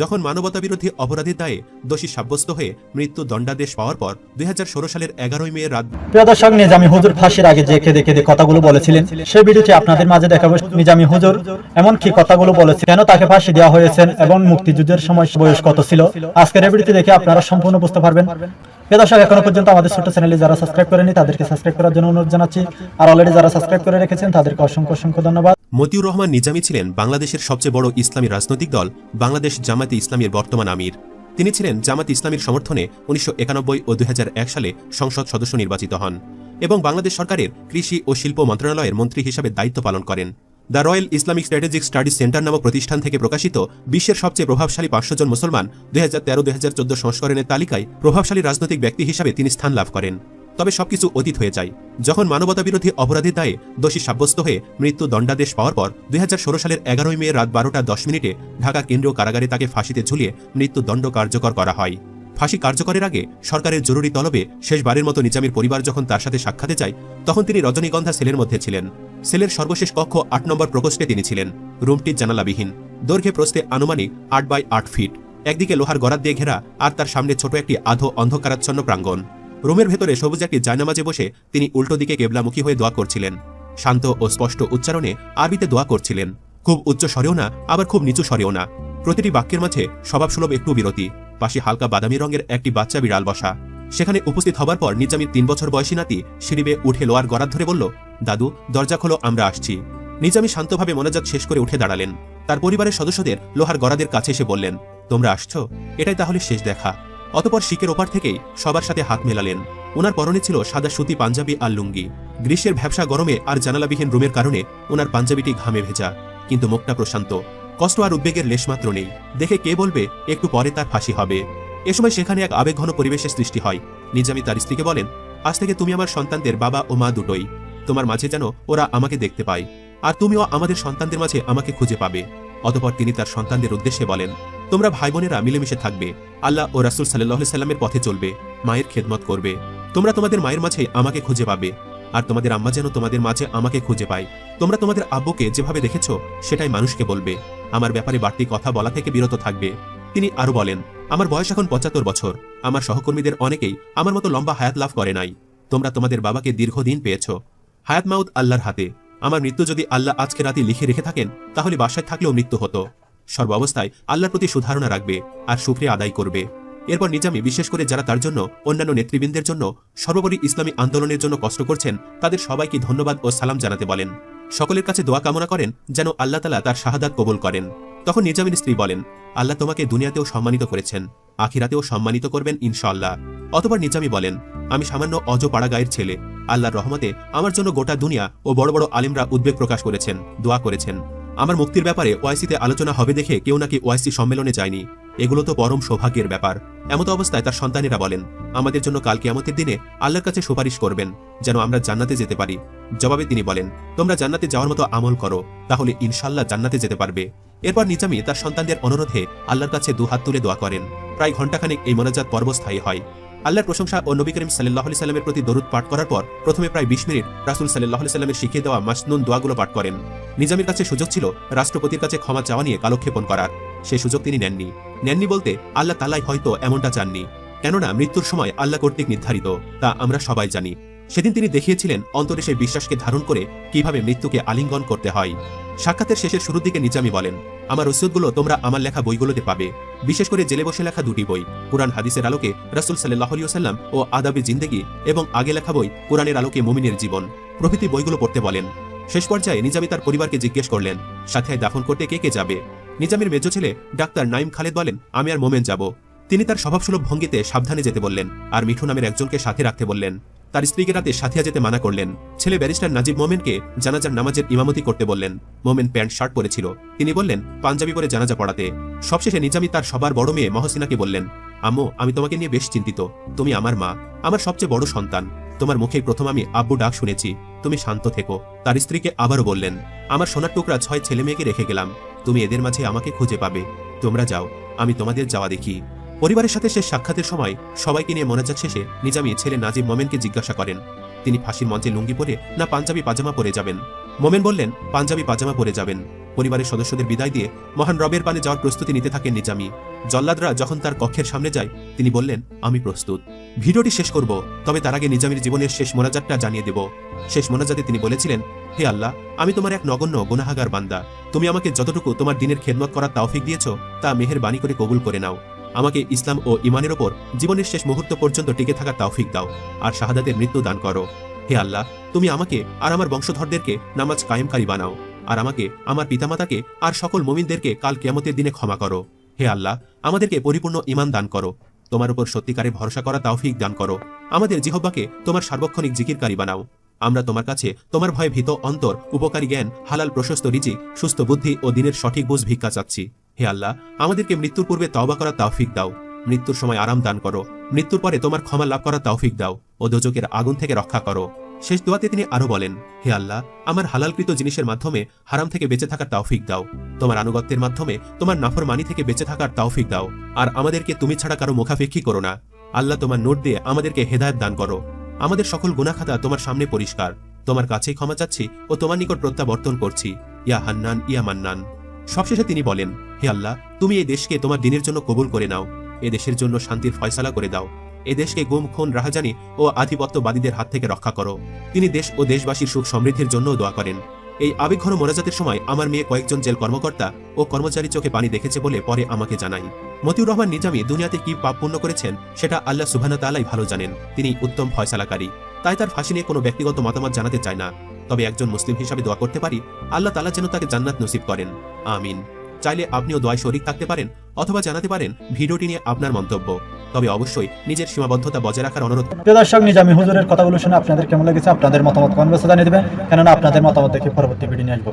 যখন মানবতাবিরোধী অপরাধের দায়ে দোষী সাব্যস্ত হয়ে মৃত্যু দণ্ডাদেশ পাওয়ার পর দুই সালের এগারোই মে রাত প্রিয় দর্শক, নিজামী হুজুর ফাঁসির আগে যে খেদে খেদে কথাগুলো বলেছিলেন, সেই ভিডিওটি আপনাদের মাঝে দেখাবো। নিজামী হুজুর এমন কি কথাগুলো বলেছে কেন তাকে ফাঁসি দেওয়া হয়েছে এবং মুক্তিযুদ্ধের সময় বয়স কত ছিল? আজকের ভিডিওটি দেখে আপনারা সম্পূর্ণ বুঝতে পারবেন। প্রিয় দর্শক, এখনও পর্যন্ত আমাদের ছোট চ্যানেলে যারা সাবস্ক্রাইব করেনি তাদেরকে সাবস্ক্রাইব করার জন্য অনুরোধ জানাচ্ছি। আর অলরেডি যারা সাবস্ক্রাইব করে রেখেছেন, তাদেরকে অসংখ্য অসংখ্য ধন্যবাদ। মতিউর রহমান নিজামী ছিলেন বাংলাদেশের সবচেয়ে বড় ইসলামী রাজনৈতিক দল, বাংলাদেশ জামাতে ইসলামীর বর্তমান আমির। তিনি ছিলেন জামাত ইসলামীর সমর্থনে উনিশশো একানব্বই ও দু হাজার এক সালে সংসদ সদস্য নির্বাচিত হন এবং বাংলাদেশ সরকারের কৃষি ও শিল্প মন্ত্রণালয়ের মন্ত্রী হিসাবে দায়িত্ব পালন করেন। The Royal Islamic Strategic Studies Centre নামক প্রতিষ্ঠান থেকে প্রকাশিত বিশ্বের সবচেয়ে প্রভাবশালী পাঁচশো জন মুসলমান দুই হাজার তেরো দুই চোদ্দ সংস্করণের তালিকায় প্রভাবশালী রাজনৈতিক ব্যক্তি হিসাবে তিনি স্থান লাভ করেন। তবে সবকিছু অতীত হয়ে যায়। যখন মানবতাবিরোধী অপরাধের দায়ে দোষী সাব্যস্ত হয়ে মৃত্যু দণ্ডাদেশ পাওয়ার পর দুই হাজার ষোলো সালের এগারোই মে রাত বারোটা দশ মিনিটে ঢাকা কেন্দ্রীয় কারাগারে তাকে ফাঁসিতে ঝুলিয়ে মৃত্যুদণ্ড কার্যকর করা হয়। ফাঁসি কার্যকরের আগে সরকারের জরুরি তলবে শেষবারের মতো নিজামের পরিবার যখন তার সাথে সাক্ষাতে যায়, তখন তিনি রজনীগন্ধা সেলের মধ্যে ছিলেন। সেলের সর্বশেষ কক্ষ আট নম্বর প্রকোষ্ঠে তিনি ছিলেন। রুমটির জানালাবিহীন। দৈর্ঘ্যে প্রস্তে আনুমানিক আট বাই আট ফিট। একদিকে লোহার গড়াত দিয়ে ঘেরা আর তার সামনে ছোট একটি আধো অন্ধকারাচ্ছন্ন প্রাঙ্গণ। রুমের ভেতরে সবুজ একটি জায়নামাজে বসে তিনি উল্টো দিকে কেবলামুখী হয়ে দোয়া করছিলেন। শান্ত ও স্পষ্ট উচ্চারণে আরবিতে দোয়া করছিলেন। খুব উচ্চ স্বরেও না, আবার খুব নিচু স্বরেও না। প্রতিটি বাক্যের মাঝে স্বভাবসুলভ একটু বিরতি। পাশে হালকা বাদামি রঙের একটি বাচ্চা বিড়াল বসা। সেখানে উপস্থিত হবার পর নিজামির তিন বছর বয়সী নাতি সিঁড়িবে উঠে লোয়ার গড়াত ধরে বলল দাদু, দরজা খোলো, আমরা আসছি। নিজামি শান্তভাবে মনোজাত শেষ করে উঠে দাঁড়ালেন। তার পরিবারের সদস্যদের লোহার গড়াদের কাছে এসে বললেন, তোমরা আসছো? এটাই তাহলে শেষ দেখা। অতপর শিকের ওপার থেকেই সবার সাথে হাত মেলালেন। ওনার পরনে ছিল সাদা সুতি পাঞ্জাবি আর লুঙ্গি। গ্রীষ্মের ভ্যাবসা গরমে আর জানালাবিহীন রুমের কারণে ওনার পাঞ্জাবিটি ঘামে ভেজা। কিন্তু মুখটা প্রশান্ত। কষ্ট আর উদ্বেগের লেশমাত্র নেই। দেখে কে বলবে, একটু পরে তার ফাঁসি হবে। এ সময় সেখানে এক আবেগঘন পরিবেশের সৃষ্টি হয়। নিজামি তার স্ত্রীকে বলেন, আজ থেকে তুমি আমার সন্তানদের বাবা ও মা দুটোই। তোমার মাঝে যেন ওরা আমাকে দেখতে পায়, আর তুমিও আমাদের সন্তানদের মাঝে আমাকে খুঁজে পাবে। অতপর তিনি তার সন্তানদের উদ্দেশ্যে বলেন, তোমরা ভাই বোনেরা মিলেমিশে থাকবে। আল্লাহ ও রাসুল সাল্লাহ সাল্লামের পথে চলবে, মায়ের খেদমত করবে। তোমরা তোমাদের মায়ের মাঝে আমাকে খুঁজে পাবে, আর তোমাদের আম্মা যেন তোমাদের মাঝে আমাকে খুঁজে পায়। তোমরা তোমাদের আব্বুকে যেভাবে দেখেছ, সেটাই মানুষকে বলবে। আমার ব্যাপারে বাড়তি কথা বলা থেকে বিরত থাকবে। তিনি আরও বলেন, আমার বয়স এখন পঁচাত্তর বছর। আমার সহকর্মীদের অনেকেই আমার মতো লম্বা হায়াত লাভ করে নাই। তোমরা তোমাদের বাবাকে দীর্ঘদিন পেয়েছ। হায়াত মাউদ আল্লাহর হাতে। আমার মৃত্যু যদি আল্লাহ আজকে রাতে লিখে রেখে থাকেন, তাহলে বাসায় থাকলেও মৃত্যু হতো। সর্বাবস্থায় আল্লাহর প্রতি সুধারণা রাখবে আর সুক্রিয়া আদায় করবে। এরপর নিজামি বিশেষ করে যারা তার জন্য, অন্যান্য নেতৃবৃন্দের জন্য, সর্বোপরি ইসলামী আন্দোলনের জন্য কষ্ট করছেন, তাদের সবাইকে ধন্যবাদ ও সালাম জানাতে বলেন। সকলের কাছে দোয়া কামনা করেন যেন আল্লাহ তালা তার শাহাদাত কবুল করেন। তখন নিজামিন স্ত্রী বলেন, আল্লাহ তোমাকে দুনিয়াতেও সম্মানিত করেছেন, আখিরাতেও সম্মানিত করবেন ইনশাআল্লাহ। অতবার নিজামি বলেন, আমি সামান্য অজ পাড়া গায়ের ছেলে। আল্লাহর রহমতে আমার জন্য গোটা দুনিয়া ও বড় বড় আলিমরা উদ্বেগ প্রকাশ করেছেন, দোয়া করেছেন। আমার মুক্তির ব্যাপারে ওয়াইসিতে আলোচনা হবে দেখে কেউ নাকি ওয়াইসি সম্মেলনে যায়নি। এগুলো তো পরম সৌভাগ্যের ব্যাপার। এমত অবস্থায় তার সন্তানেরা বলেন, আমাদের জন্য কাল কিয়ামতের দিনে আল্লাহর কাছে সুপারিশ করবেন, যেন আমরা জান্নাতে যেতে পারি। জবাবে তিনি বলেন, তোমরা জান্নাতে যাওয়ার মতো আমল করো, তাহলে ইনশাল্লাহ জান্নাতে যেতে পারবে। এরপর নিজামি তার সন্তানদের অনুরোধে আল্লাহর কাছে দুহাত তুলে দোয়া করেন। প্রায় ঘণ্টাখানেক এই মোনাজাত পর্বস্থায়ী হয়। আল্লাহর প্রশংসা ও নবী করিম সাল্লাহ সাল্লামের প্রতি দরুদ পাঠ করার পর প্রথমে প্রায় বিশ মিনিট রাসুল সাল্লাহ সাল্লামের শিখিয়ে দেওয়া মাসনুন দোয়াগুলো পাঠ করেন। নিজামের কাছে সুযোগ ছিল রাষ্ট্রপতির কাছে ক্ষমা চাওয়া নিয়ে কালক্ষেপণ করার। সেই সুযোগ তিনি নেননি। নেননি বলতে আল্লাহ তালাই হয়তো এমনটা চাননি। কেননা মৃত্যুর সময় আল্লাহ কর্তৃক নির্ধারিত, তা আমরা সবাই জানি। সেদিন তিনি দেখিয়েছিলেন অন্তরে সেই বিশ্বাসকে ধারণ করে কীভাবে মৃত্যুকে আলিঙ্গন করতে হয়। সাক্ষাতের শেষের শুরুর দিকে নিজামি বলেন, আমার ওসিয়তগুলো তোমরা আমার লেখা বইগুলোতে পাবে। বিশেষ করে জেলে বসে লেখা দুটি বই, কোরআন হাদিসের আলোকে রাসুল সাল্লাহ সাল্লাম ও আদাবি জিন্দেগি এবং আগে লেখা বই কোরআনের আলোকে মুমিনের জীবন। প্রভৃতি বইগুলো পড়তে বলেন। শেষ পর্যায়ে নিজামি তার পরিবারকে জিজ্ঞেস করলেন, সাথে দাফন করতে কে কে যাবে? নিজামের মেজ ছেলে ডাক্তার নাইম খালেদ বলেন, আমি আর মোমেন যাব। তিনি তার স্বভাবসুলভ ভঙ্গিতে সাবধানে যেতে বললেন আর মিঠু নামের একজনকে সাথে রাখতে বললেন। তার স্ত্রীকে রাতে সাথিয়া যেতে মানা করলেন। ছেলে ব্যারিস্টার নাজিব মোমেনকে জানাজার নামাজের ইমামতি করতে বললেন। মোমেন প্যান্ট, শার্ট পরেছিল। তিনি বললেন, পাঞ্জাবি পরে জানাজা পড়াতে। সবশেষে নিজামি তার সবার বড় মেয়ে মহসিনাকে বললেন, আম্মু, আমি তোমাকে নিয়ে বেশ চিন্তিত। তুমি আমার মা। আমার সবচেয়ে বড় সন্তান। তোমার মুখেই প্রথম আমি আব্বু ডাক শুনেছি। তুমি শান্ত থেকো। তার স্ত্রীকে আবারও বললেন, আমার সোনার টুকরা ছয় ছেলে মেয়েকে রেখে গেলাম। তুমি এদের মাঝে আমাকে খুঁজে পাবে। তোমরা যাও। আমি তোমাদের যাওয়া দেখি। পরিবারের সাথে শেষ সাক্ষাতের সময় সবাইকে নিয়ে মোনাজাত শেষে নিজামি ছেলে নাজিব মোমেনকে জিজ্ঞাসা করেন। তিনি ফাঁসির মঞ্চে লুঙ্গি পরে না পাঞ্জাবি পাজামা পরে যাবেন। মোমেন বললেন, পাঞ্জাবি পাজামা পরে যাবেন। পরিবারের সদস্যদের বিদায় দিয়ে মহান রবের পানে যাওয়ার প্রস্তুতি নিতে থাকেন নিজামি। জল্লাদরা যখন তার কক্ষের সামনে যায়, তিনি বললেন, আমি প্রস্তুত। ভিডিওটি শেষ করব, তবে তার আগে নিজামির জীবনের শেষ মোনাজাতটা জানিয়ে দেব। শেষ মোনাজাতে তিনি বলেছিলেন, হে আল্লাহ, আমি তোমার এক নগণ্য গুনাহাগার বান্দা। তুমি আমাকে যতটুকু তোমার দিনের খেদমত করার তাওফিক দিয়েছ, তা মেহের বাণী করে কবুল করে নাও। আমাকে ইসলাম ও ইমানের ওপর জীবনের শেষ মুহূর্ত পর্যন্ত টিকে থাকার তাওফিক দাও আর শাহাদাতের মৃত্যু দান করো। হে আল্লাহ, তুমি আমাকে আর আমার বংশধরদেরকে নামাজ কায়েমকারী বানাও আর আমাকে আমার পিতামাতাকে আর সকল মুমিনদেরকে কাল কিয়ামতের দিনে ক্ষমা করো। হে আল্লাহ, আমাদেরকে পরিপূর্ণ ইমান দান করো। তোমার উপর সত্যিকারে ভরসা করা তাওফিক দান করো। আমাদের জিহব্বাকে তোমার সার্বক্ষণিক জিকিরকারী বানাও। আমরা তোমার কাছে তোমার ভয়ে ভীত, অন্তর, উপকারী জ্ঞান, হালাল প্রশস্ত রিজি, সুস্থ বুদ্ধি ও দিনের সঠিক বুঝ ভিক্ষা চাচ্ছি। হে আল্লাহ, আমাদেরকে মৃত্যুর পূর্বে তওবা করা তাওফিক দাও। মৃত্যুর সময় আরাম দান করো। মৃত্যুর পরে তোমার ক্ষমা লাভ করা তাওফিক দাও ও দোজকের আগুন থেকে রক্ষা করো। শেষ দোয়াতে তিনি আরও বলেন, হে আল্লাহ, আমার হালালকৃত জিনিসের মাধ্যমে হারাম থেকে বেঁচে থাকার তাওফিক দাও। তোমার আনুগত্যের মাধ্যমে তোমার নাফর মানি থেকে বেঁচে থাকার তাওফিক দাও। আর আমাদেরকে তুমি ছাড়া কারও মুখাফেক্ষি করো না। আল্লাহ তোমার নোট দিয়ে আমাদেরকে হেদায়ত দান করো। আমাদের সকল গুনাখাতা তোমার সামনে পরিষ্কার। তোমার কাছেই ক্ষমা চাচ্ছি ও তোমার নিকট প্রত্যাবর্তন করছি। ইয়া হান্নান, ইয়া মান্নান। সবশেষে তিনি বলেন হে আল্লাহ, তুমি এই দেশকে তোমার দিনের জন্য কবুল করে নাও। এ দেশের জন্য শান্তির ফয়সালা করে দাও। এ দেশকে গুম, খুন, রাহাজানি ও আধিপত্যবাদীদের হাত থেকে রক্ষা করো। তিনি দেশ ও দেশবাসীর সুখ সমৃদ্ধির জন্যও দোয়া করেন। এই আবেগঘন মোনাজাতের সময় আমার মেয়ে কয়েকজন জেল কর্মকর্তা ও কর্মচারী চোখে পানি দেখেছে বলে পরে আমাকে জানাই। মতিউর রহমান নিজামী দুনিয়াতে কি পাপ পুণ্য করেছেন, সেটা আল্লাহ সুবহানা তাআলাই ভালো জানেন। তিনি উত্তম ফয়সালাকারী। তাই তার ফাঁসি নিয়ে কোনো ব্যক্তিগত মতামত জানাতে চায় না। তবে একজন মুসলিম হিসাবে দোয়া করতে পারি, আল্লাহ তাআলা যেন তাকে জান্নাত নসিব করেন। আমিন। চাইলে আপনিও দোয়ায় শরিক থাকতে পারেন অথবা জানাতে পারেন ভিডিওটি নিয়ে আপনার মন্তব্য। তবে অবশ্যই নিজের সীমাবদ্ধতা বজায় রাখার অনুরোধ। প্রিয় দর্শক নিজামী হুজুরের কথাগুলো শুনে আপনাদের কেমন লেগেছে আপনাদের মতামত কমেন্টে জানিয়ে দেবেন। কেননা আপনাদের মতামত দেখে পরবর্তী ভিডিও নিয়ে আসব।